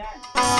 Yeah.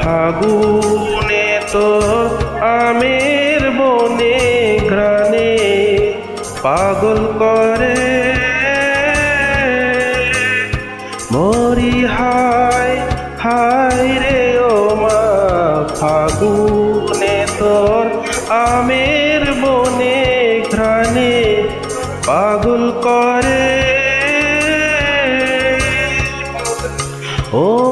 ফাগুনে তো আমের বনে ঘ্রাণে পাগল করে। মরি হায় হায় রে ও মা ফাগুনে তোর আমের বনে ঘ্রাণে পাগল করে। ও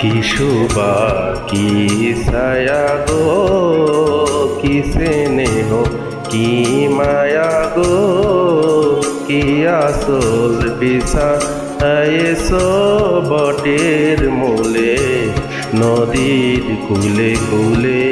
কি কি ছায়া গো, কি স্নেহ, কি মায়া গো, কি আসল এসো বটের মূলে, নদীর কুলে কুলে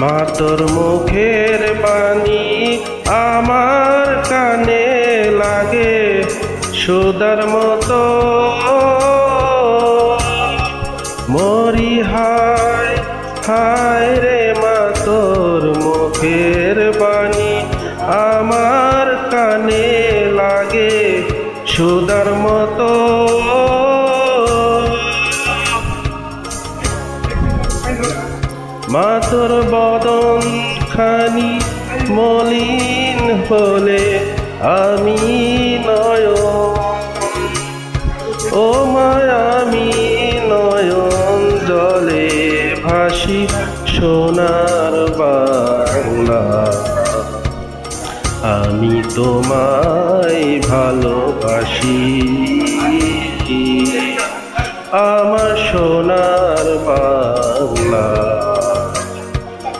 মা তোর মুখের বাণী আমার কানে লাগে সুদার মতো। মরি হায় হায় রে মা তোর মুখের বাণী আমার কানে লাগে সুদার মাতর বদন খানি মলিন হলে আমি নয় ও মায়ামি নয়ন জলে ভাসি সোনার বাংলা। আমি তোমায় ভালোবাসি। আমার সোনার বাংলা।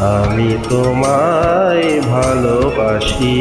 আমি তোমায় ভালোবাসি।